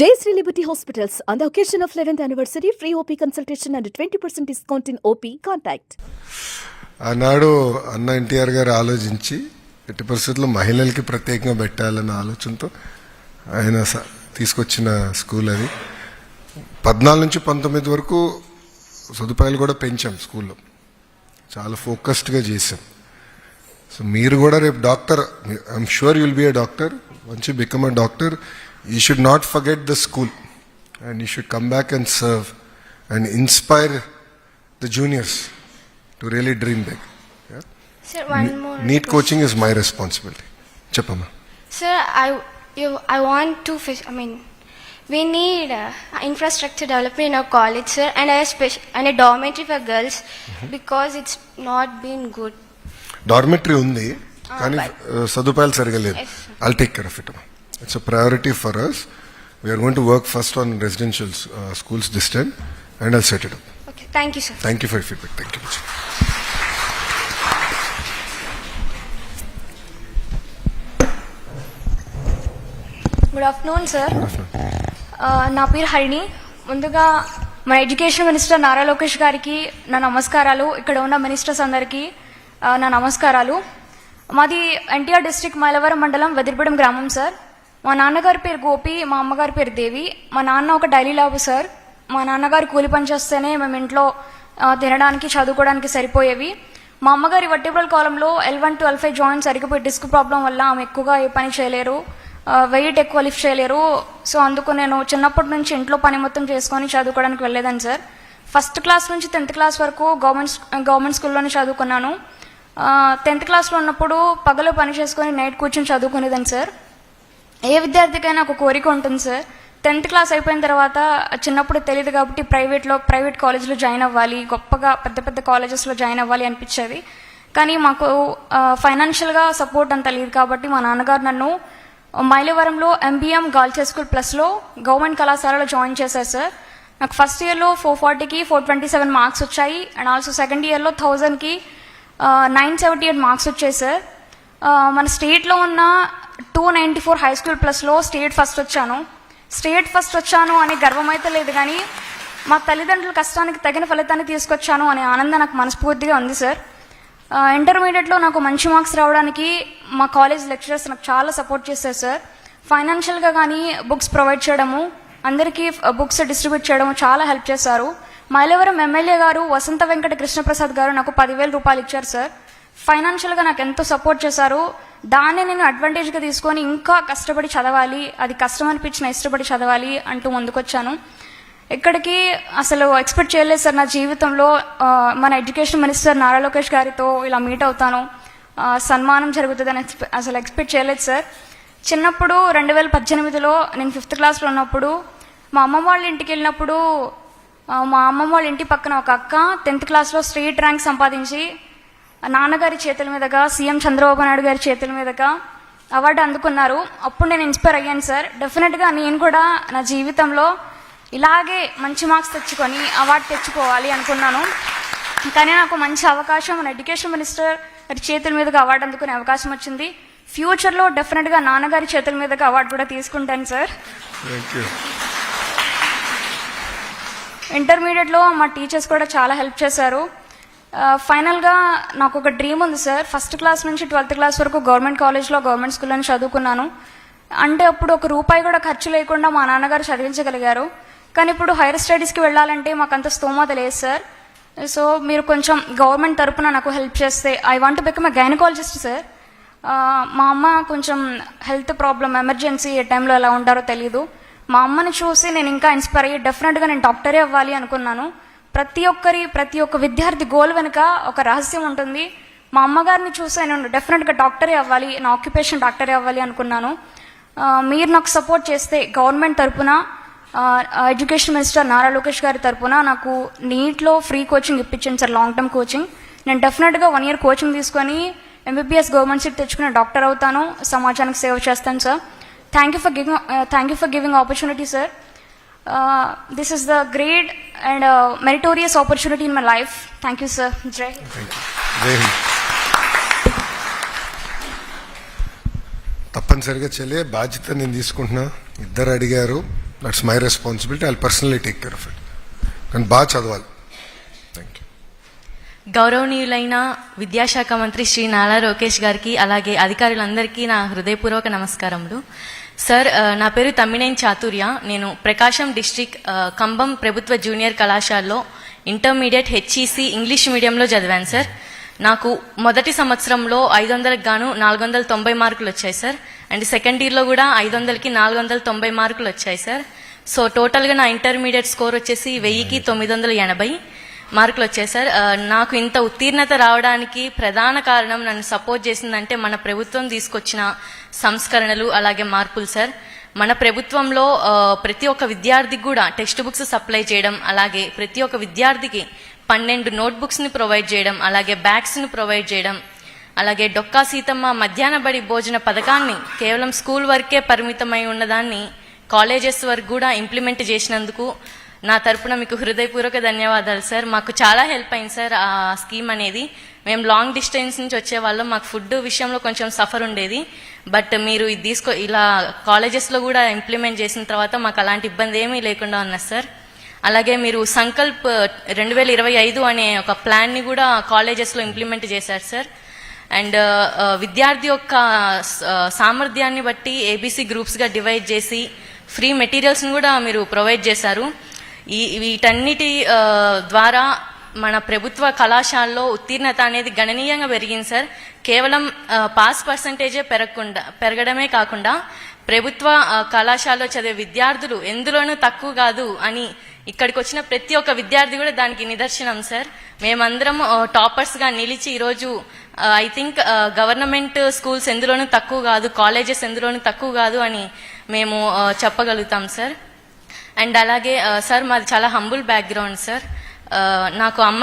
Jayasree Liberty Hospitals, on the occasion of 11th anniversary, free OP consultation and 20% discount in OP. Contact. ఆనాడు అన్న ఎన్టీఆర్ గారు ఆలోచించి ఎట్టి పరిస్థితుల్లో మహిళలకి ప్రత్యేకంగా పెట్టాలన్న ఆలోచనతో ఆయన తీసుకొచ్చిన స్కూల్ అది పద్నాలుగు నుంచి పంతొమ్మిది వరకు సదుపాయాలు కూడా పెంచాం స్కూల్లో చాలా ఫోకస్డ్గా చేసాం సో మీరు కూడా రేపు doctor I'm sure you'll be a doctor once you become a doctor you should not forget the school and you should come back and serve and inspire the juniors to really dream big Sir, one more. NEET coaching is my responsibility చెప్పమ్మా Sir, I, you, I want to, fish, I mean, we need uh, infrastructure development in our college, sir, and a, spec- and a dormitory for girls because it's not been good. Dormitory ఉంది కానీ uh, సదుపాయాలు సరిగా లేదు. I'll take care of it it's a priority for us we're going to work first on residential schools this time and I'll set it up Okay, thank you, sir. Thank you for feedback thank you good afternoon sir నా పేరు హరిణి. ముందుగా మన education minister Nara Lokesh గారికి నా నమస్కారాలు. ఇక్కడ ఉన్న ministers అందరికీ ఆ, నా నమస్కారాలు. మాది ఎన్టీఆర్ డిస్ట్రిక్ట్ మైలవరం మండలం వెదిరిపడం గ్రామం సార్. మా నాన్నగారి పేరు గోపి మా అమ్మగారి పేరు దేవి. మా నాన్న ఒక డైలీ లాబు సార్. మా నాన్నగారు కూలి పని చేస్తేనే మేము ఇంట్లో తినడానికి చదువుకోవడానికి సరిపోయేవి. మా అమ్మగారి వర్టిబుల్ కాలంలో L one to L five joints సరిగిపోయి disc problem వల్ల ఆమె ఎక్కువగా ఏ పని చేయలేరు వెయిట్ ఎక్కువ లిఫ్ట్ చేయలేరు. సో అందుకు నేను చిన్నప్పటి నుంచి ఇంట్లో పని మొత్తం చేసుకొని చదువుకోవడానికి వెళ్ళేదాన్ని సార్. ఫస్ట్ క్లాస్ నుంచి టెన్త్ క్లాస్ వరకు గవర్నమెంట్ గవర్నమెంట్ స్కూల్లోనే చదువుకున్నాను. టెన్త్ క్లాస్లో ఉన్నప్పుడు పగలు పని చేసుకొని నైట్ కూర్చొని చదువుకునేదాన్ని సార్. ఏ విద్యార్థికైనా ఒక కోరిక ఉంటుంది సార్ టెన్త్ క్లాస్ అయిపోయిన తర్వాత చిన్నప్పుడు తెలియదు కాబట్టి ప్రైవేట్లో ప్రైవేట్ కాలేజ్లో జాయిన్ అవ్వాలి గొప్పగా పెద్ద పెద్ద కాలేజెస్లో జాయిన్ అవ్వాలి అనిపించేది. కానీ మాకు ఫైనాన్షియల్గా సపోర్ట్ అంత లేదు కాబట్టి మా నాన్నగారు నన్ను మైలవరంలో ఎంబీఎం గర్ల్స్ స్కూల్ ప్లస్లో గవర్నమెంట్ కళాశాలలో జాయిన్ చేశారు సార్ నాకు ఫస్ట్ ఇయర్లో ఫోర్ ఫార్టీకి ఫోర్ ట్వంటీ సెవెన్ మార్క్స్ వచ్చాయి అండ్ ఆల్సో సెకండ్ ఇయర్లో థౌజండ్కి నైన్ సెవెంటీ ఎయిట్ మార్క్స్ వచ్చాయి సార్ మన స్టేట్లో ఉన్న two ninety four high school ప్లస్లో స్టేట్ ఫస్ట్ వచ్చాను. స్టేట్ ఫస్ట్ వచ్చాను అనే గర్వం అయితే లేదు కానీ మా తల్లిదండ్రుల కష్టానికి తగిన ఫలితాన్ని తీసుకొచ్చాను అనే ఆనందం నాకు మనస్ఫూర్తిగా ఉంది సార్ ఇంటర్మీడియట్లో నాకు మంచి మార్క్స్ రావడానికి మా కాలేజ్ లెక్చరర్స్ నాకు చాలా సపోర్ట్ చేశారు సార్ ఫైనాన్షియల్గా కానీ బుక్స్ ప్రొవైడ్ చేయడము అందరికీ బుక్స్ డిస్ట్రిబ్యూట్ చేయడము చాలా హెల్ప్ చేశారు. మైలవరం ఎమ్మెల్యే గారు వసంత వెంకట కృష్ణప్రసాద్ గారు నాకు పదివేల రూపాయలు ఇచ్చారు సార్ ఫైనాన్షియల్గా నాకు ఎంతో సపోర్ట్ చేశారు. దాన్ని నేను అడ్వాంటేజ్గా తీసుకొని ఇంకా కష్టపడి చదవాలి అది కష్టం అనిపించిన ఇష్టపడి చదవాలి అంటూ ముందుకొచ్చాను. ఎక్కడికి అసలు ఎక్స్పెక్ట్ చేయలేదు సార్ నా జీవితంలో. మన ఎడ్యుకేషన్ మినిస్టర్ నారా లోకేష్ గారితో ఇలా మీట్ అవుతాను. సన్మానం జరుగుతుందని అసలు ఎక్స్పెక్ట్ చేయలేదు సార్. చిన్నప్పుడు రెండు వేల పద్దెనిమిదిలో నేను ఫిఫ్త్ క్లాస్లో ఉన్నప్పుడు మా అమ్మమ్మ వాళ్ళ ఇంటికి వెళ్ళినప్పుడు మా అమ్మమ్మ వాళ్ళ ఇంటి పక్కన ఒక అక్క టెన్త్ క్లాస్లో స్ట్రీట్ ర్యాంక్ సంపాదించి నాన్నగారి చేతుల మీదుగా సీఎం చంద్రబాబు నాయుడు గారి చేతుల మీదుగా అవార్డు అందుకున్నారు. అప్పుడు నేను ఇన్స్పైర్ అయ్యాను సార్ డెఫినెట్గా నేను కూడా నా జీవితంలో ఇలాగే మంచి మార్క్స్ తెచ్చుకొని అవార్డు తెచ్చుకోవాలి అనుకున్నాను. కానీ నాకు మంచి అవకాశం మన ఎడ్యుకేషన్ మినిస్టర్ గారి చేతుల మీదుగా అవార్డు అందుకునే అవకాశం వచ్చింది. ఫ్యూచర్లో డెఫినెట్గా నాన్నగారి చేతుల మీదుగా అవార్డు కూడా తీసుకుంటాను సార్ ఇంటర్మీడియట్లో మా టీచర్స్ కూడా చాలా హెల్ప్ చేశారు. ఫైనల్గా నాకు ఒక డ్రీమ్ ఉంది సార్. ఫస్ట్ క్లాస్ నుంచి ట్వెల్త్ క్లాస్ వరకు గవర్నమెంట్ కాలేజ్లో గవర్నమెంట్ స్కూల్లో చదువుకున్నాను. అంటే అప్పుడు ఒక రూపాయి కూడా ఖర్చు లేకుండా మా నాన్నగారు చదివించగలిగారు. కానీ ఇప్పుడు హైయర్ స్టడీస్కి వెళ్ళాలంటే మాకు అంత స్తోమత లేదు సార్. సో మీరు కొంచెం గవర్నమెంట్ తరపున నాకు హెల్ప్ చేస్తే I want become a gynaecologist sir. మా అమ్మ కొంచెం హెల్త్ ప్రాబ్లం ఎమర్జెన్సీ ఏ టైంలో ఎలా ఉంటారో తెలియదు మా అమ్మని చూసి నేను ఇంకా ఇన్స్పైర్ అయ్యి డెఫినెట్గా నేను డాక్టరే అవ్వాలి అనుకున్నాను. ప్రతి ఒక్కరి ప్రతి ఒక్క విద్యార్థి గోల్ వెనుక ఒక రహస్యం ఉంటుంది. మా అమ్మగారిని చూసి నేను డెఫినెట్గా డాక్టరే అవ్వాలి నా ఆక్యుపేషన్ డాక్టరే అవ్వాలి అనుకున్నాను. మీరు నాకు సపోర్ట్ చేస్తే గవర్నమెంట్ తరపున ఎడ్యుకేషన్ మినిస్టర్ నారా లోకేష్ గారి తరపున నాకు నీట్లో ఫ్రీ కోచింగ్ ఇప్పించండి సార్ లాంగ్ టర్మ్ కోచింగ్ నేను డెఫినెట్గా వన్ ఇయర్ కోచింగ్ తీసుకొని ఎంబీబీఎస్ గవర్నమెంట్ సీట్ తెచ్చుకుని డాక్టర్ అవుతాను సమాజానికి సేవ చేస్తాను sir. Thank you for giving thank you for giving opportunity sir this is the great and meritorious opportunity in my life thank you sir జై హింద్. Thank you జై హింద్ తప్పనిసరిగా చెల్లే బాధ్యత నేను తీసుకుంటున్నా. ఇద్దరు అడిగారు. That's my responsibility I personally take care of it కానీ బాగా చదవాలి. థ్యాంక్ యూ గౌరవనీయులైన విద్యాశాఖ మంత్రి శ్రీ నారా లోకేష్ గారికి అలాగే అధికారులందరికీ నా హృదయపూర్వక నమస్కారములు. సార్ నా పేరు తమ్మినేని చాతుర్య. నేను ప్రకాశం డిస్ట్రిక్ట్ కంబం ప్రభుత్వ జూనియర్ కళాశాలలో ఇంటర్మీడియట్ హెచ్ఈసి ఇంగ్లీష్ మీడియంలో చదివాను సార్. నాకు మొదటి సంవత్సరంలో ఐదు వందలకు గాను నాలుగు వందల తొంభై మార్కులు వచ్చాయి సార్. అండ్ సెకండ్ ఇయర్లో కూడా ఐదు వందలకి నాలుగు వందల తొంభై మార్కులు వచ్చాయి సార్. సో టోటల్గా నా ఇంటర్మీడియట్ స్కోర్ వచ్చేసి వెయ్యికి తొమ్మిది వందల ఎనభై మార్కులు వచ్చాయి సార్. నాకు ఇంత ఉత్తీర్ణత రావడానికి ప్రధాన కారణం నన్ను సపోర్ట్ చేసిందంటే మన ప్రభుత్వం తీసుకొచ్చిన సంస్కరణలు అలాగే మార్పులు సార్. మన ప్రభుత్వంలో ప్రతి ఒక్క విద్యార్థికి కూడా టెక్స్ట్ బుక్స్ సప్లై చేయడం అలాగే ప్రతి ఒక్క విద్యార్థికి పన్నెండు నోట్బుక్స్ని ప్రొవైడ్ చేయడం అలాగే బ్యాగ్స్ని ప్రొవైడ్ చేయడం అలాగే డొక్కా సీతమ్మ మధ్యాహ్న బడి భోజన పథకాన్ని కేవలం స్కూల్ వరకే పరిమితమై ఉన్నదాన్ని కాలేజెస్ వరకు కూడా ఇంప్లిమెంట్ చేసినందుకు నా తరపున మీకు హృదయపూర్వక ధన్యవాదాలు సార్. మాకు చాలా హెల్ప్ అయింది సార్ ఆ స్కీమ్ అనేది. మేము లాంగ్ డిస్టెన్స్ నుంచి వచ్చే వాళ్ళం. మాకు ఫుడ్ విషయంలో కొంచెం సఫర్ ఉండేది. బట్ మీరు ఇది తీసుకో ఇలా కాలేజెస్లో కూడా ఇంప్లిమెంట్ చేసిన తర్వాత మాకు అలాంటి ఇబ్బంది ఏమీ లేకుండా ఉన్నది సార్. అలాగే మీరు సంకల్ప్ రెండు వేల ఇరవై ఐదు అనే ఒక ప్లాన్ని కూడా కాలేజెస్లో ఇంప్లిమెంట్ చేశారు సార్. అండ్ విద్యార్థి యొక్క సామర్థ్యాన్ని బట్టి ఏబీసీ గ్రూప్స్గా డివైడ్ చేసి ఫ్రీ మెటీరియల్స్ని కూడా మీరు ప్రొవైడ్ చేశారు. ఈ వీటన్నిటి ద్వారా మన ప్రభుత్వ కళాశాలలో ఉత్తీర్ణత అనేది గణనీయంగా పెరిగింది సార్. కేవలం పాస్ పర్సంటేజే పెరగకుండా పెరగడమే కాకుండా ప్రభుత్వ కళాశాలలో చదివే విద్యార్థులు ఎందులోనూ తక్కువ కాదు అని ఇక్కడికి వచ్చిన ప్రతి ఒక్క విద్యార్థి కూడా దానికి నిదర్శనం సార్. మేమందరం టాపర్స్గా నిలిచి ఈరోజు ఐ థింక్ గవర్నమెంట్ స్కూల్స్ ఎందులోనూ తక్కువ కాదు కాలేజెస్ ఎందులోనూ తక్కువ కాదు అని మేము చెప్పగలుగుతాం సార్. అండ్ అలాగే uh, సార్ మాది చాలా హంబుల్ బ్యాక్గ్రౌండ్ సార్ ఆ, నాకు అమ్మ